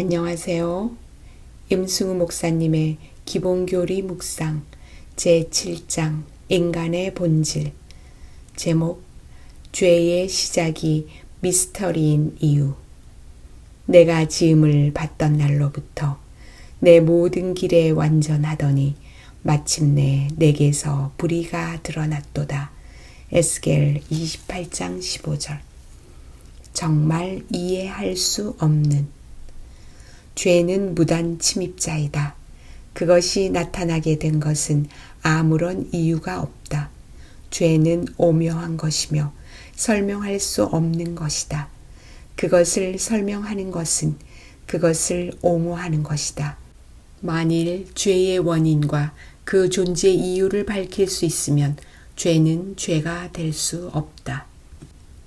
안녕하세요. 임승우 목사님의 기본교리 묵상 제7장 인간의 본질 제목 죄의 시작이 미스터리인 이유 내가 지음을 받던 날로부터 내 모든 길에 완전하더니 마침내 내게서 불의가 드러났도다. 에스겔 28장 15절 정말 이해할 수 없는 죄는 무단 침입자이다. 그것이 나타나게 된 것은 아무런 이유가 없다. 죄는 오묘한 것이며 설명할 수 없는 것이다. 그것을 설명하는 것은 그것을 옹호하는 것이다. 만일 죄의 원인과 그 존재 이유를 밝힐 수 있으면 죄는 죄가 될 수 없다.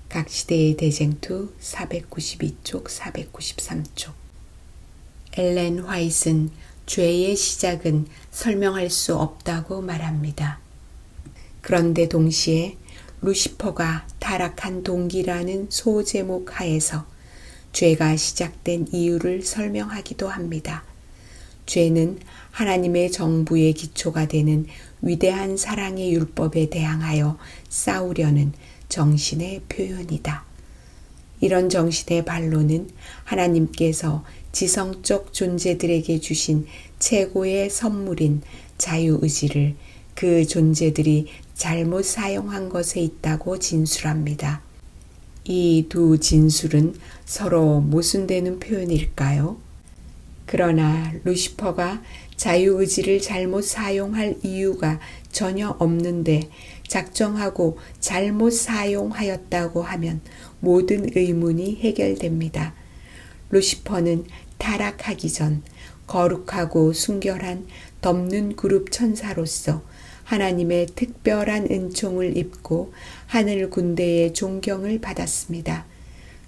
각 시대의 대쟁투 492쪽 493쪽 엘렌 화이트는 죄의 시작은 설명할 수 없다고 말합니다. 그런데 동시에 루시퍼가 타락한 동기라는 소제목 하에서 죄가 시작된 이유를 설명하기도 합니다. 죄는 하나님의 정부의 기초가 되는 위대한 사랑의 율법에 대항하여 싸우려는 정신의 표현이다. 이런 정신의 반론은 하나님께서 지성적 존재들에게 주신 최고의 선물인 자유의지를 그 존재들이 잘못 사용한 것에 있다고 진술합니다. 이 두 진술은 서로 모순되는 표현일까요? 그러나 루시퍼가 자유의지를 잘못 사용할 이유가 전혀 없는데 작정하고 잘못 사용하였다고 하면 모든 의문이 해결됩니다. 루시퍼는 타락하기 전 거룩하고 순결한 덮는 그룹 천사로서 하나님의 특별한 은총을 입고 하늘 군대의 존경을 받았습니다.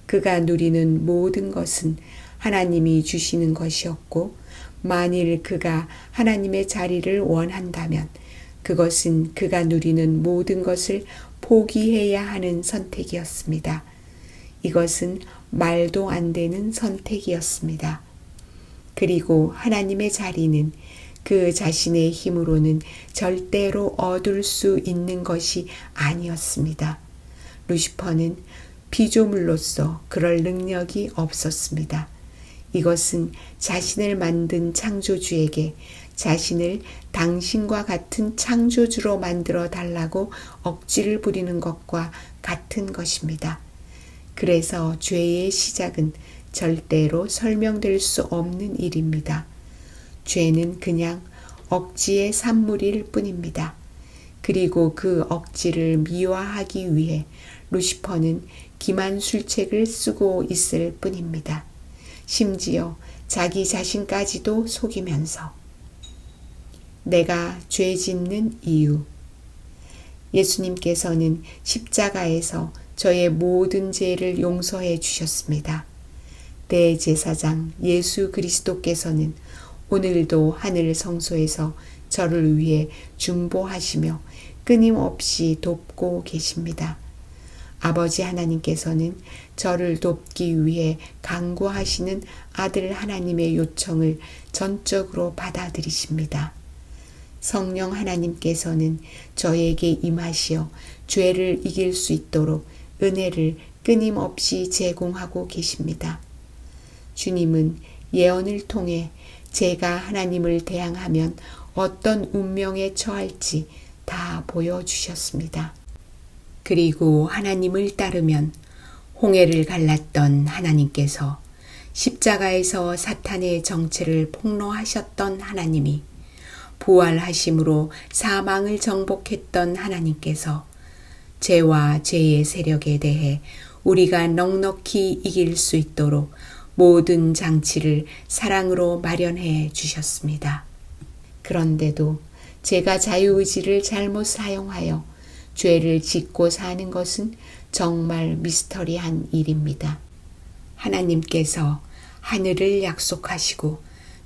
그가 누리는 모든 것은 하나님이 주시는 것이었고, 만일 그가 하나님의 자리를 원한다면 그것은 그가 누리는 모든 것을 포기해야 하는 선택이었습니다. 이것은 말도 안 되는 선택이었습니다. 그리고 하나님의 자리는 그 자신의 힘으로는 절대로 얻을 수 있는 것이 아니었습니다. 루시퍼는 피조물로서 그럴 능력이 없었습니다. 이것은 자신을 만든 창조주에게 자신을 당신과 같은 창조주로 만들어 달라고 억지를 부리는 것과 같은 것입니다. 그래서 죄의 시작은 절대로 설명될 수 없는 일입니다. 죄는 그냥 억지의 산물일 뿐입니다. 그리고 그 억지를 미화하기 위해 루시퍼는 기만술책을 쓰고 있을 뿐입니다. 심지어 자기 자신까지도 속이면서 내가 죄 짓는 이유 예수님께서는 십자가에서 저의 모든 죄를 용서해 주셨습니다. 대제사장 예수 그리스도께서는 오늘도 하늘 성소에서 저를 위해 중보하시며 끊임없이 돕고 계십니다. 아버지 하나님께서는 저를 돕기 위해 강구하시는 아들 하나님의 요청을 전적으로 받아들이십니다. 성령 하나님께서는 저에게 임하시어 죄를 이길 수 있도록 은혜를 끊임없이 제공하고 계십니다. 주님은 예언을 통해 제가 하나님을 대항하면 어떤 운명에 처할지 다 보여주셨습니다. 그리고 하나님을 따르면 홍해를 갈랐던 하나님께서 십자가에서 사탄의 정체를 폭로하셨던 하나님이 부활하심으로 사망을 정복했던 하나님께서 죄와 죄의 세력에 대해 우리가 넉넉히 이길 수 있도록 모든 장치를 사랑으로 마련해 주셨습니다. 그런데도 제가 자유의지를 잘못 사용하여 죄를 짓고 사는 것은 정말 미스터리한 일입니다. 하나님께서 하늘을 약속하시고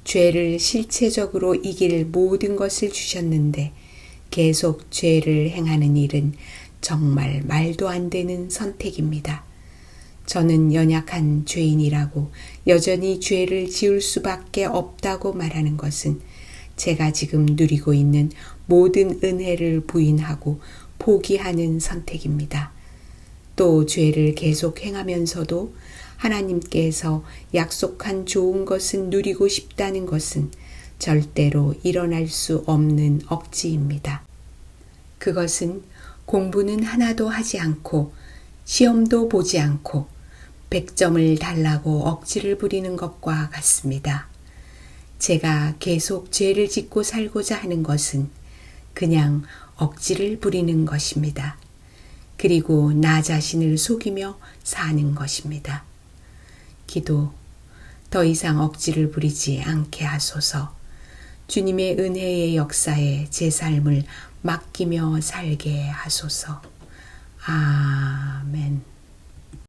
죄를 실체적으로 이길 모든 것을 주셨는데 계속 죄를 행하는 일은 정말 말도 안 되는 선택입니다. 저는 연약한 죄인이라고 여전히 죄를 지을 수밖에 없다고 말하는 것은 제가 지금 누리고 있는 모든 은혜를 부인하고 포기하는 선택입니다. 또 죄를 계속 행하면서도 하나님께서 약속한 좋은 것은 누리고 싶다는 것은 절대로 일어날 수 없는 억지입니다. 그것은 공부는 하나도 하지 않고 시험도 보지 않고 100점을 달라고 억지를 부리는 것과 같습니다. 제가 계속 죄를 짓고 살고자 하는 것은 그냥 억지를 부리는 것입니다. 그리고 나 자신을 속이며 사는 것입니다. 기도, 더 이상 억지를 부리지 않게 하소서. 주님의 은혜의 역사에 제 삶을 맡기며 살게 하소서. 아멘.